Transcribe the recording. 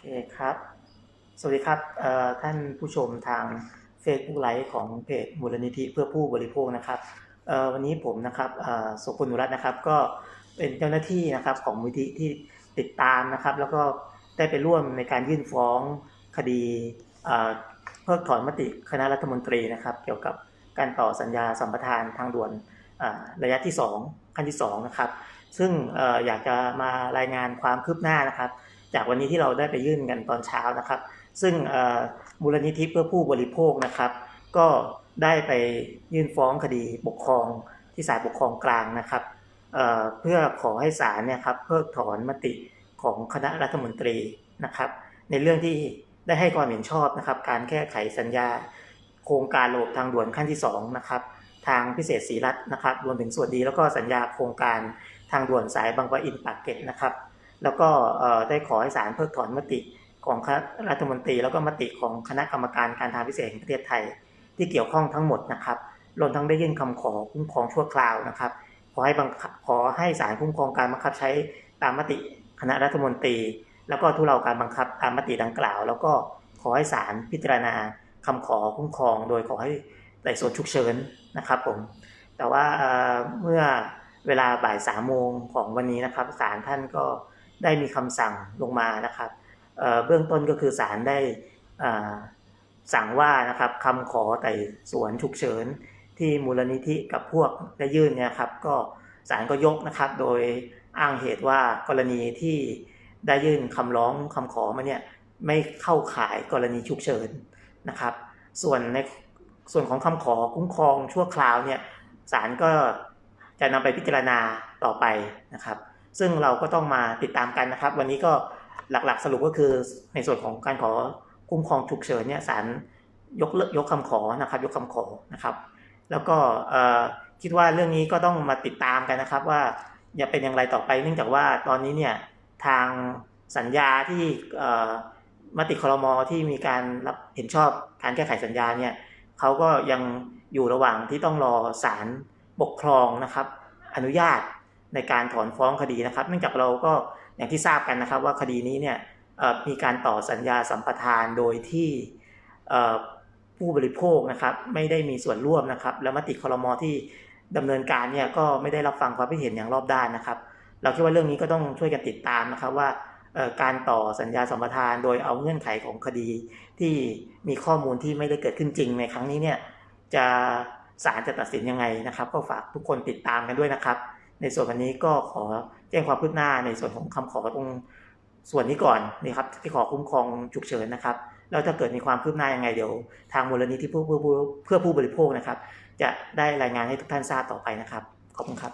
เคครับ สวัสดีครับท่านผู้ชมทาง Facebook ไลฟ์ของเพจมูลนิธิเพื่อผู้บริโภคนะครับวันนี้ผมนะครับสุพลนุรัตน์นะครับ ก็เป็นเจ้าหน้าที่นะครับของมูลนิธิที่ติดตามนะครับ แล้วก็ได้ไปร่วมในการยื่นฟ้องคดีเพิกถอนมติคณะรัฐมนตรีนะครับ เกี่ยวกับการต่อสัญญาสัมปทานทางด่วนระยะที่ 2 ขั้นที่2นะครับ ซึ่งออยากจะมารายงานความคืบหน้านะครับ จากวันนี้ที่เราได้ไปยื่นกันตอนเช้านะครับ ซึ่งมูลนิธิเพื่อผู้บริโภคนะครับ ก็ได้ไปยื่นฟ้องคดีปกครองที่ศาลปกครองกลางนะครับเเพื่อขอให้ศาลเนี่ยครับเพิกถอนมติของคณะรัฐมนตรีนะครับ ในเรื่องที่ได้ให้ความเห็นชอบนะครับ การแก้ไขสัญญา โครงการระบบทางด่วนขั้นที่2นะครับทางพิเศษศรีรัตน์นะครับรวมถึงส่วนดีแล้วก็สัญญาโครงการทางด่วนสายบางปะอินปากเกร็ดนะครับ แล้วก็ได้ขอให้ศาลเพิกถอนมติของรัฐมนตรี แล้วก็มติของคณะกรรมการการทางพิเศษแห่งประเทศไทย ที่เกี่ยวข้องทั้งหมดนะครับรวมทั้งได้ยื่นคำขอคุ้มครองชั่วคราวนะครับ ขอให้บังขอให้ศาลคุ้มครองการบังคับใช้ตามมติคณะรัฐมนตรี แล้วก็ทุเลาการบังคับตามมติดังกล่าว แล้วก็ขอให้ศาลพิจารณาคำขอคุ้มครอง โดยขอให้ไต่สวนฉุกเฉินนะครับผมแต่ว่าเมื่อเวลาบ่ายสามโมงของวันนี้นะครับศาลท่านก็ ได้มีคำสั่งลงมานะครับเเบื้องต้นก็คือศาลได้สั่งว่านะครับคำขอไต่สวนฉุกเฉินที่มูลนิธิกับพวกได้ยื่นเนี่ยครับก็ศาลก็ยกนะครับโดยอ้างเหตุว่ากรณีที่ได้ยื่นคำร้องคำขอมาเนี่ยไม่เข้าข่ายกรณีฉุกเฉินนะครับ ส่วนในส่วนของคำขอคุ้มครองชั่วคราวเนี่ยศาลก็จะนำไปพิจารณาต่อไปนะครับ ซึ่งเราก็ต้องมาติดตามกันนะครับ วันนี้ก็หลักๆสรุปก็คือในส่วนของการขอคุ้มครองฉุกเฉินเนี่ยศาลยกเลิกยกคำขอนะครับ ยกคำขอนะครับ แล้วก็คิดว่าเรื่องนี้ก็ต้องมาติดตามกันนะครับ ว่าจะเป็นอย่างไรต่อไปเนื่องจากว่าตอนนี้เนี่ยทางสัญญาที่มติครมอที่มีการรับเห็นชอบการแก้ไขสัญญาเนี่ยเขาก็ยังอยู่ระหว่างที่ต้องรอศาลปกครองนะครับ อนุญาต ในการถอนฟ้องคดีนะครับ เนื่องจากเราก็อย่างที่ทราบกันนะครับว่าคดีนี้เนี่ยมีการต่อสัญญาสัมปทานโดยที่ผู้บริโภคนะครับไม่ได้มีส่วนร่วมนะครับ แล้วมติคอรมอที่ดำเนินการเนี่ยก็ไม่ได้รับฟังความคิดเห็นอย่างรอบด้านนะครับ เราคิดว่าเรื่องนี้ก็ต้องช่วยกันติดตามนะครับว่าการต่อสัญญาสัมปทานโดยเอาเงื่อนไขของคดีที่มีข้อมูลที่ไม่ได้เกิดขึ้นจริงในครั้งนี้เนี่ยจะศาลจะตัดสินยังไงนะครับ ก็ฝากทุกคนติดตามกันด้วยนะครับ ในส่วนวันนี้ก็ขอแจ้งความคืบหน้าในส่วนของคำขอตรงส่วนนี้ก่อนนี่ครับที่ขอคุ้มครองฉุกเฉินนะครับแล้วถ้าเกิดมีความคืบหน้ายังไงเดี๋ยวทางมูลนิธิเพื่อผู้เพื่อผู้บริโภคนะครับ จะได้รายงานให้ทุกท่านทราบต่อไปนะครับ ขอบคุณครับ